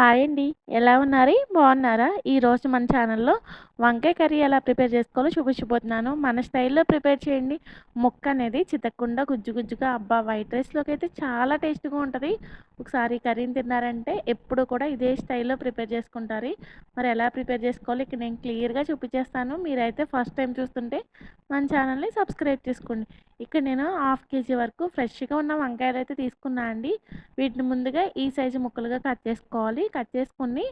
Hi అండి. ఎలా ఉన్నారు? బాగున్నారా? ఈరోజు మన ఛానల్లో వంకాయ కర్రీ ఎలా ప్రిపేర్ చేసుకోవాలో చూపించబోతున్నాను. మన స్టైల్లో ప్రిపేర్ చేయండి. ముక్క అనేది చితక్కుండా గుజ్జు గుజ్జుగా అబ్బా! వైట్ రైస్లోకి అయితే చాలా టేస్ట్గా ఉంటుంది. ఒకసారి కర్రీని తిన్నారంటే ఎప్పుడు కూడా ఇదే స్టైల్లో ప్రిపేర్ చేసుకుంటారు. మరి ఎలా ప్రిపేర్ చేసుకోవాలి? ఇక్కడ నేను క్లియర్గా చూపించేస్తాను. మీరైతే ఫస్ట్ టైం చూస్తుంటే మన ఛానల్ని సబ్స్క్రైబ్ చేసుకోండి. ఇక్కడ నేను హాఫ్ కేజీ వరకు ఫ్రెష్గా ఉన్న వంకాయలు అయితే తీసుకున్నా అండి. వీటిని ముందుగా ఈ సైజు ముక్కలుగా కట్ చేసుకోవాలి. కట్ చేసుకుని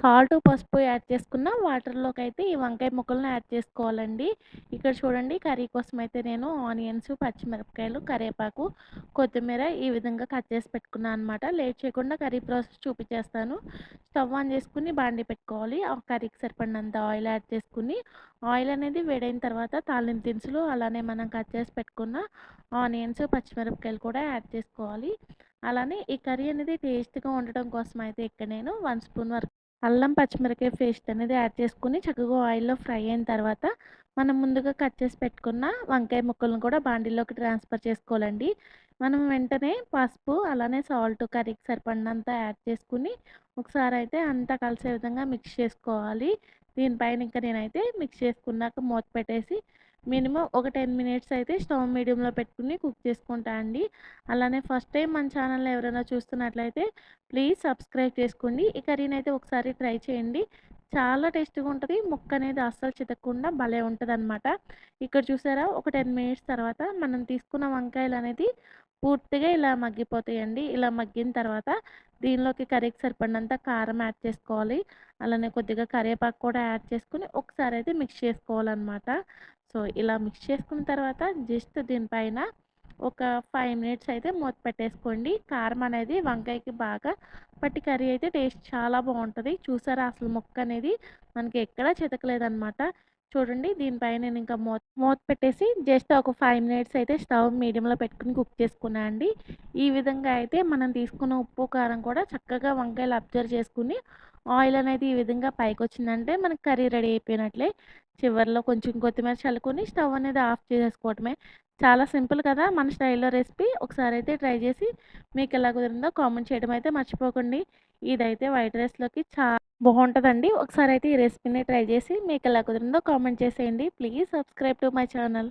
సాల్ట్ పసుపు యాడ్ చేసుకున్న వాటర్లోకి అయితే ఈ వంకాయ ముక్కలను యాడ్ చేసుకోవాలండి. ఇక్కడ చూడండి కర్రీ కోసం అయితే నేను ఆనియన్స్ పచ్చిమిరపకాయలు కరివేపాకు కొత్తిమీర ఈ విధంగా కట్ చేసి పెట్టుకున్నాను అనమాట లేట్ చేయకుండా కర్రీ ప్రాసెస్ చూపించేస్తాను. స్టవ్ ఆన్ చేసుకుని బాండి పెట్టుకోవాలి. ఆ కర్రీకి సరిపడినంత ఆయిల్ యాడ్ చేసుకుని ఆయిల్ అనేది వేడైన తర్వాత తాలింపు దినుసులు అలానే మనం కట్ చేసి పెట్టుకున్న ఆనియన్స్ పచ్చిమిరపకాయలు కూడా యాడ్ చేసుకోవాలి. అలానే ఈ కర్రీ అనేది టేస్ట్గా ఉండటం కోసం అయితే ఇక్కడ నేను వన్ స్పూన్ వరకు అల్లం పచ్చిమిరకాయ పేస్ట్ అనేది యాడ్ చేసుకుని చక్కగా ఆయిల్లో ఫ్రై అయిన తర్వాత మనం ముందుగా కట్ చేసి పెట్టుకున్న వంకాయ ముక్కలను కూడా బాండీలోకి ట్రాన్స్ఫర్ చేసుకోవాలండి. మనం వెంటనే పసుపు అలానే సాల్ట్ కర్రీకి సరిపడినంత యాడ్ చేసుకుని ఒకసారి అయితే అంతా కలిసే విధంగా మిక్స్ చేసుకోవాలి. దీనిపైన ఇంకా నేనైతే మిక్స్ చేసుకున్నాక మూత పెట్టేసి మినిమం ఒక టెన్ మినిట్స్ అయితే స్టవ్ మీడియంలో పెట్టుకుని కుక్ చేసుకుంటా అండి. అలానే ఫస్ట్ టైం మన ఛానల్లో ఎవరైనా చూస్తున్నట్లయితే ప్లీజ్ సబ్స్క్రైబ్ చేసుకోండి. ఈ కర్రీని అయితే ఒకసారి ట్రై చేయండి. చాలా టేస్ట్గా ఉంటుంది. ముక్క అనేది అస్సలు చితకకుండా భలే ఉంటుంది అనమాట ఇక్కడ చూసారా? ఒక టెన్ మినిట్స్ తర్వాత మనం తీసుకున్న వంకాయలు అనేది పూర్తిగా ఇలా మగ్గిపోతాయండి. ఇలా మగ్గిన తర్వాత దీనిలోకి కర్రీకి సరిపడినంత కారం యాడ్ చేసుకోవాలి. అలానే కొద్దిగా కరివేపాకు కూడా యాడ్ చేసుకుని ఒకసారి అయితే మిక్స్ చేసుకోవాలన్నమాట. సో ఇలా మిక్స్ చేసుకున్న తర్వాత జస్ట్ దీనిపైన ఒక ఫైవ్ మినిట్స్ అయితే మూత పెట్టేసుకోండి. కారం అనేది వంకాయకి బాగా పట్టి కర్రీ అయితే టేస్ట్ చాలా బాగుంటుంది. చూసారా? అసలు మొక్క అనేది మనకి ఎక్కడా చితకలేదనమాట చూడండి దీనిపైన నేను ఇంకా మూత మూత పెట్టేసి జస్ట్ ఒక ఫైవ్ మినిట్స్ అయితే స్టవ్ మీడియంలో పెట్టుకుని కుక్ చేసుకున్నా అండి. ఈ విధంగా అయితే మనం తీసుకున్న ఉప్పు కారం కూడా చక్కగా వంకాయలు అబ్జర్వ్ చేసుకుని ఆయిల్ అనేది ఈ విధంగా పైకి వచ్చిందంటే మనకి కర్రీ రెడీ అయిపోయినట్లే. చివరిలో కొంచెం కొత్తిమీర చల్లుకొని స్టవ్ అనేది ఆఫ్ చేసేసుకోవటమే. చాలా సింపుల్ కదా! మన స్టైల్లో రెసిపీ ఒకసారి అయితే ట్రై చేసి మీకు ఎలా కుదిరిందో కామెంట్ చేయడం అయితే మర్చిపోకండి. ఇదైతే వైట్ రైస్లోకి చాలా బాగుంటుందండి. ఒకసారి అయితే ఈ రెసిపీని ట్రై చేసి మీకు ఎలా కుదిరిందో కామెంట్ చేసేయండి. Please subscribe to my channel.